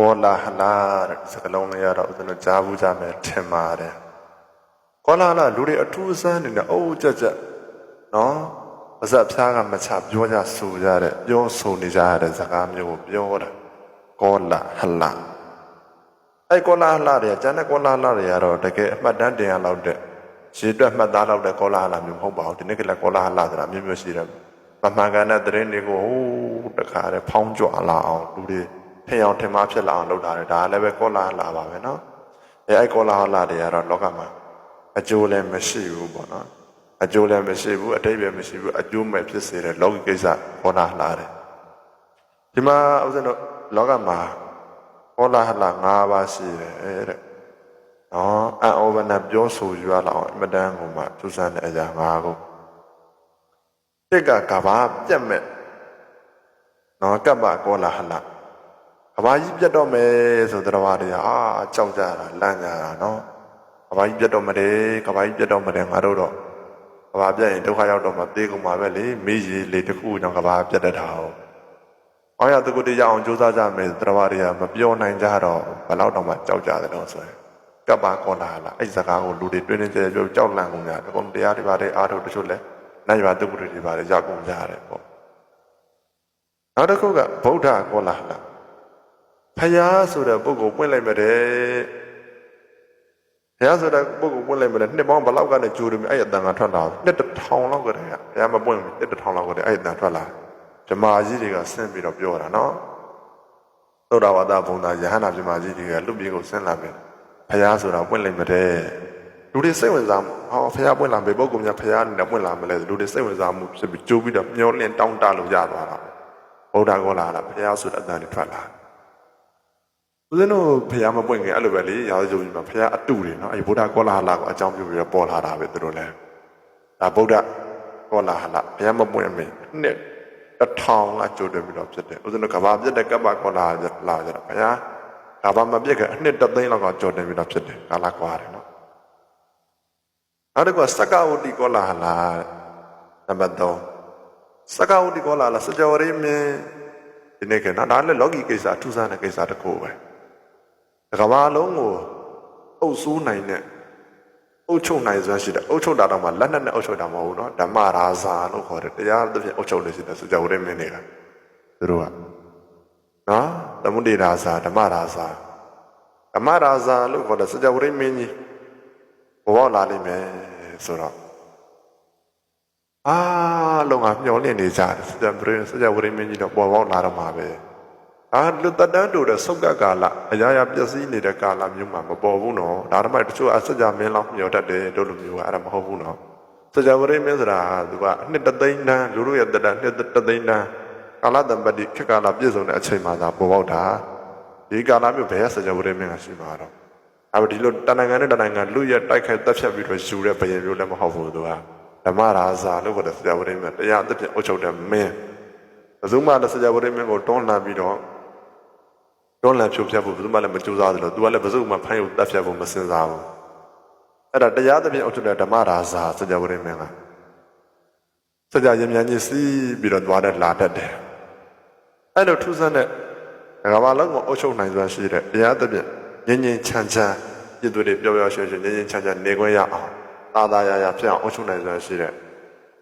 ကောလာဟလာတဲ့ဒီစကားလုံးလေးရတော့ဦးဇင်းတို့ကြားဘူးကြမယ်ထင်ပါတယ်ကောလာဟလာလူတွေအထူးအဆန်းနေနဲ့အုပ်ကြက်ကြက်နော်ပါဇက်ဖျားကမချပြောကြဆိုကြတဲ့ပြောဆိုနေကြရတဲ့စကားမျိုးကိုပြောတာကောလာဟလာအဲ့ကောလာဟလာတွေကကျန်တဲ့ကောလာဟလာတွေကတော့တကယ်အမှတ်တမ်းတင်ရလောက်တဲ့ရေတွက်မှတ်သားလောက်တဲ့ကောလာဟလာမျိုးမဟုတ်ပါဘူးဒီနေ့ကလည်းကောလာဟလာဆိုတာမျိုးမျိုးရှိတယ်မမှန်ကန်တဲ့သတင်းတွေကိုဟိုးတခါတည်းဖောင်းကြွလာအောင်လူတွေ ထင်အောင်ထင်မှားဖြစ်လာအောင်လုပ်တာလေဒါလည်းပဲကောလာဟလာပါပဲเนาะအဲအဲ့ကောလာဟလာတွေကတော့လောကမှာအကျိုးလည်းမရှိဘူးပေါ့နော်အကျိုးလည်းမရှိဘူးအတိတ်ပဲမရှိဘူးအကျိုးမဲ့ဖြစ်စေတဲ့လောကကိစ္စကောလာဟလာတယ်ဒီမှာဥစဉ်တို့လောကမှာကောလာဟလာ၅ပါးရှိတယ်တဲ့နော်အံ့ဩဗနာပြောဆိုရွာလောက်အောင်အမတန်ကိုမှသူစမ်းတဲ့အရာ၅ခုတစ်ကကဘာပြက်မဲ့နော်ကပ္ပကောလာဟလာ ကဘာကြီးပြတ်တော့မယ်ဆိုတဲ့တော်တွေကအာကြောက်ကြတာလန့်ကြတာနော်ကဘာကြီးပြတ်တော့မတယ်ကဘာကြီးပြတ်တော့မတယ်ငါတို့တော့ကဘာပြတ်ရင်ဒုက္ခရောက်တော့မှတေးကုန်မှာပဲလေမေးရီလေတစ်ခုကြောင့်ကဘာပြတ်တတ်တာဟုတ်အောင်ရတကုတရအောင်ကြိုးစားကြမယ်တော်တွေကမပြောနိုင်ကြတော့ဘယ်တော့တော့မှကြောက်ကြတယ်တော့ဆိုရင်ကပ္ပကောလာဟလာအဲ့ဒီစကားကိုလူတွေတွင်းနေကြပြောကြောက်လန့်ကုန်ကြတယ်အကုန်တရားတွေပါတယ်အားထုတ်တချို့လဲနိုင်ပါတကုတတွေပါတယ်ရောက်ကုန်ကြရတယ်ပေါ့နောက်တစ်ခုကဗုဒ္ဓကောလာဟလာ ဖယားဆိုတဲ့ပုဂ္ဂိုလ်ပွင့်လိုက်မတဲ့ဖယားဆိုတဲ့ပုဂ္ဂိုလ်ပွင့်လိုက်မတဲ့နှစ်ပေါင်းဘယ်လောက်ကနေကြိုးတယ်အဲ့အတန်ကထွက်လာနှစ်တစ်ထောင်လောက်ကတည်းကဖယားမပွင့်ဘူးနှစ်တစ်ထောင်လောက်ကတည်းကအဲ့အတန်ထွက်လာဓမ္မကြီးတွေကဆင်းပြီးတော့ပြောတာနော်သုဒ္ဓဝါဒဘုံသားယဟန္တာဓမ္မကြီးတွေကလူပြေကိုဆင်းလာပြီဖယားဆိုတာပွင့်လိုက်မတဲ့လူတွေစိတ်ဝင်စားမှုဟောဖယားပွင့်လာပြီပုဂ္ဂိုလ်များဖယားအနေနဲ့ပွင့်လာမလဲလူတွေစိတ်ဝင်စားမှုဖြစ်ပြီးကြိုးပြီးတော့မျောလင့်တောင်းတလို့ရသွားတာဘုရားကောလာတာဖယားဆိုတဲ့အတန်တွေထွက်လာတယ် ဦးဇင်းတို့ဖះမပွင့်ခင်အဲ့လိုပဲလေရာဇဂျုံကြီးမှာဖះအတူတွေနော်အဲ့ဗုဒ္ဓကောလာဟလကိုအကြောင်းပြုပြီးတော့ပေါ်လာတာပဲသူတို့လည်းဒါဗုဒ္ဓကောလာဟလဖះမပွင့်မင်းနှစ်တစ်ထောင်ကကြိုတင်ပြီးတော့ဖြစ်တယ်ဦးဇင်းတို့ကဘာပြတ်တဲ့ကပ္ပကောလာလာကြတာဖះကဘာမပြတ်ခင်အနှစ်တစ်သိန်းလောက်ကကြိုတင်ပြီးတော့ဖြစ်တယ်ကာလကွာတယ်နော်နောက်တစ်ခုကစက္ကဝတိကောလာဟလနံပါတ်3စက္ကဝတိကောလာဟလစကြဝဠာမင်းဒီနေ့ကနော်ဒါလည်းလောကီကိစ္စထူးဆန်းတဲ့ကိစ္စတစ်ခုပဲ တကဘာလုံးကိုအုပ်စိုးနိုင်တဲ့အုပ်ချုပ်နိုင်စွမ်းရှိတဲ့အုပ်ချုပ်တာတော့မှလက်နက်နဲ့အုပ်ချုပ်တာမဟုတ်ဘူးเนาะဓမ္မရာဇာလို့ခေါ်တယ်တရားသဖြင့်အုပ်ချုပ်လို့ရှိတဲ့စကြဝဠာမင်းတွေကသူတို့ကနော်သမုဒိရာဇာဓမ္မရာဇာဓမ္မရာဇာလို့ခေါ်တဲ့စကြဝဠာမင်းကြီးဘဝလာလိမ့်မယ်ဆိုတော့အာလုံးကမျောလင့်နေကြတယ်စကြဝဠာစကြဝဠာမင်းကြီးတော့ပေါ်ပေါက်လာတော့မှာပဲ အာလူတတန်းတူတဲ့ဆုတ်ကပ်ကာလအရာရာပျက်စီးနေတဲ့ကာလမျိုးမှာမပေါ်ဘူးနော်ဒါတော့မှတချို့အစကြမင်းလောက်မျောတတ်တယ်တို့လိုမျိုးကအဲ့ဒါမဟုတ်ဘူးနော်စကြဝဠာမင်းဆိုတာသူကနှစ်တသိန်းတန်းလူတို့ရဲ့တတန်းနှစ်တသိန်းတန်းကာလတံပတိခေတ်ကာလပြည့်စုံတဲ့အချိန်မှာသာပေါ်ပေါက်တာဒီကာလမျိုးဘယ်ကစကြဝဠာမင်းကရှိမှာတော့အဲ့ဒီလိုတဏ္ဍာငါနဲ့တဏ္ဍာငါလူရဲ့တိုက်ခိုက်တက်ဖြတ်ပြီးတော့ယူတဲ့ဘယင်မျိုးလည်းမဟုတ်ဘူးသူကဓမ္မရာဇာလို့ခေါ်တဲ့စကြဝဠာမင်းတရားအသဖြင့်အုပ်ချုပ်တဲ့မင်းဘယ်သူမှလည်းစကြဝဠာမင်းကိုတွန်းလှန်ပြီးတော့ တွန်းလှန်ဖြိုဖျက်ဖို့ဘယ်သူမှလည်းမကြိုးစားသလိုသူကလည်းဘယ်သူမှဖမ်းယူတတ်ဖြတ်ဖို့မစင်စားဘူးအဲ့ဒါတရားသဖြင့်အုပ်ချုပ်တဲ့ဓမ္မရာဇာစကြဝဠာမင်းကစကြရင်မြန်ကြီးစီးပြီးတော့သွားတဲ့လာတတ်တယ်အဲ့လိုထူးဆန်းတဲ့ကမ္ဘာလုံးကိုအုပ်ချုပ်နိုင်စွမ်းရှိတဲ့တရားသဖြင့်ငြင်းငြင်းချမ်းချမ်းပြည်သူတွေပျော်ပျော်ရွှင်ရွှင်ငြင်းငြင်းချမ်းချမ်းနေခွင့်ရအောင်သာသာယာယာဖြစ်အောင်အုပ်ချုပ်နိုင်စွမ်းရှိတဲ့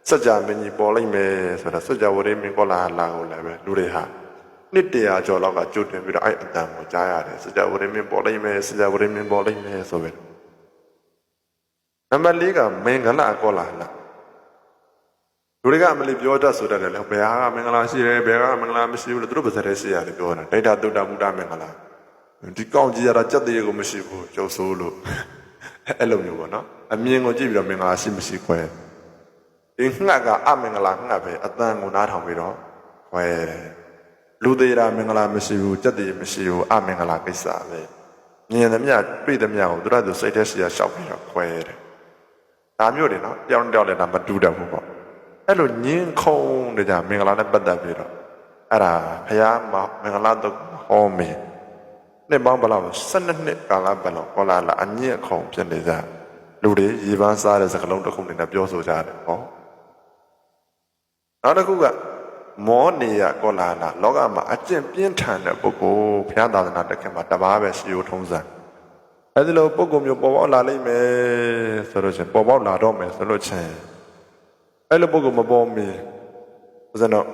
စကြမင်းကြီးပေါ်လိုက်မယ်ဆိုတော့စကြဝဠာမင်းကောလာဟလာကိုလည်းပဲလူတွေဟာ နှစ်တရာကျော်လောက်ကကြိုတင်ပြီးတော့အဲ့အတန်ကိုကြားရတယ်စကြဝဠာမင်းပေါ်လိုက်မယ်စကြဝဠာမင်းပေါ်လိုက်မယ်ဆိုပြီးနံပါတ်၄ကမင်္ဂလာကောလာဟလလူတွေကအမလီပြောတတ်ဆိုတတ်တယ်လေဘယ်ဟာကမင်္ဂလာရှိတယ်ဘယ်ဟာကမင်္ဂလာမရှိဘူးလို့သူတို့ပါစတဲ့ရှိရတယ်ပြောတာဒိဋ္ဌတုတ္တမုဒ္ဒမင်္ဂလာဒီကောင်းကြီးရတာစက်တရေကိုမရှိဘူးကျုပ်ဆိုးလို့အဲ့လိုမျိုးပေါ့နော်အမြင်ကိုကြည့်ပြီးတော့မင်္ဂလာရှိမရှိခွဲဒီငှက်ကအမင်္ဂလာငှက်ပဲအတန်ကိုနားထောင်ပြီးတော့ခွဲတယ် လူသေးတာမင်္ဂလာမရှိဘူးစက်တည်မရှိဘူးအမင်္ဂလာကိစ္စပဲမြင်သမျှတွေ့သမျှကိုသူတို့ကစိတ်ထဲရှိရရှောက်ပြီးတော့ခွဲတယ်ဒါမျိုးတွေနော်တယောက်နဲ့တယောက်လည်းဒါမတူတတ်ဘူးပေါ့အဲ့လိုညင်းခုံနေကြမင်္ဂလာနဲ့ပတ်သက်ပြီးတော့အဲ့ဒါဘုရားမမင်္ဂလာတော့ဟောမင်းနှစ်ပေါင်းဘယ်လောက်12နှစ်ကာလဘယ်လောက်ဟောလာလာအညစ်ခုံဖြစ်နေကြလူတွေရေပန်းစားတဲ့စကလုံးတစ်ခုနဲ့ပြောဆိုကြတယ်ဟောနောက်တစ်ခုက မောနေရကောလာလာလောကမှာအကျင့်ပြင်းထန်တဲ့ပုဂ္ဂိုလ်ဘုရားသာသနာတက်ခင်မှာတပါးပဲရှိ ਉ ထုံးစံအဲဒီလိုပုဂ္ဂိုလ်မျိုးပေါ်ပေါက်လာလိမ့်မယ်ဆိုလို့ချင်းပေါ်ပေါက်လာတော့မယ်ဆိုလို့ချင်းအဲ့လိုပုဂ္ဂိုလ်မပေါ်မီဦးဇင်းတို့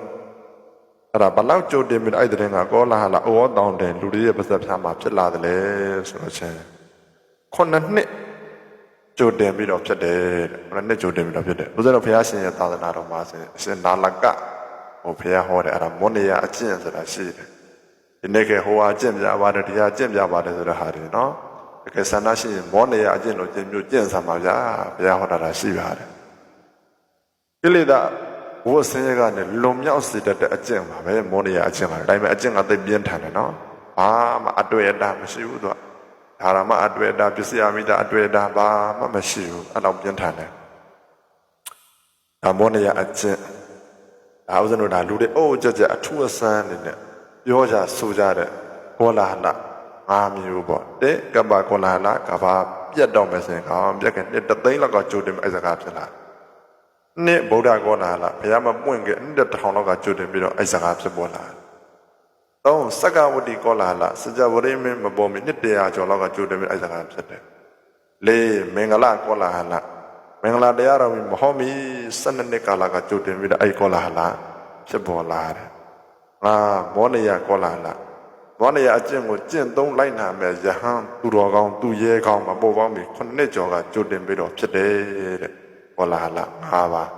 အဲ့ဒါဘလောက်ကြိုတင်ပြီးအဲ့ဒီတဲ့ကကောလာလာအောတောင်းတယ်လူတွေရဲ့ပါဇက်ဖြားမှာဖြစ်လာတယ်လေဆိုလို့ချင်းခုနှစ်နှစ်ကြိုတင်ပြီးတော့ဖြစ်တယ်တဲ့ခုနှစ်နှစ်ကြိုတင်ပြီးတော့ဖြစ်တယ်ဦးဇင်းတို့ဘုရားရှင်ရဲ့သာသနာတော်မှာဆိုရင်အရှင်နာလက ဟိုဘုရားဟောတယ်အဲ့ဒါမောနေရအကျင့်ဆိုတာရှိတယ်ဒီနေ့ကဟိုဟာအကျင့်ပြပါတယ်ဒီဟာအကျင့်ပြပါတယ်ဆိုတဲ့ဟာတွေနော်တကယ်ဆန္ဒရှိရင်မောနေရအကျင့်လို့ကျင့်မျိုးကျင့်ဆံပါဗျာဘုရားဟောတာတာရှိပါတယ်ကိလေသာဝတ်ဆင်းရဲကနေလွန်မြောက်စေတတ်တဲ့အကျင့်ပါပဲမောနေရအကျင့်ပါဒါပေမဲ့အကျင့်ကသိပ်ပြင်းထန်တယ်နော်ဘာမှအတွေ့အတာမရှိဘူးသူကဒါရမအတွေ့အတာပစ္စည်းအမိတာအတွေ့အတာဘာမှမရှိဘူးအဲ့လောက်ပြင်းထန်တယ်ဒါမောနေရအကျင့် ဒါဥစ္စာတို့ဒါလူတွေအိုးကြက်ကြက်အထူးအဆန်းအနေနဲ့ပြောကြဆိုကြတဲ့ကောလာဟလငါးမျိုးပေါ့တဲ့ကပ္ပကောလာဟလကဘာပြတ်တော့မယ်ဆိုရင်ကောင်ပြတ်ခင်နှစ်တသိန်းလောက်ကကြိုတင်မဲ့အဲ့စကားဖြစ်လာတယ်နှစ်ဗုဒ္ဓကောလာလာဘုရားမပွင့်ခဲ့နှစ်တစ်ထောင်လောက်ကကြိုတင်ပြီးတော့အဲ့စကားဖြစ်ပေါ်လာတယ်။သုံးစက္ကဝတိကောလာလာစကြဝဠာမင်းမပေါ်မီနှစ်တရာကျော်လောက်ကကြိုတင်ပြီးအဲ့စကားဖြစ်တယ်။လေးမင်္ဂလာကောလာလာ မင်္ဂလာတရားတော်မီမဟောမီ12နှစ်ကာလကကြိုတင်ပြီးတော့အဲ့ကောလာလာဖြစ်ပေါ်လာတယ်။ငါမောနယကောလာလာမောနယအကျင့်ကိုကျင့်သုံးလိုက်နာမဲ့ယဟန်သူတော်ကောင်းသူရဲကောင်းမပေါ်ပေါင်းမီခုနှစ်ကျော်ကကြိုတင်ပြီးတော့ဖြစ်တယ်တဲ့ကောလာလာ၅ပါး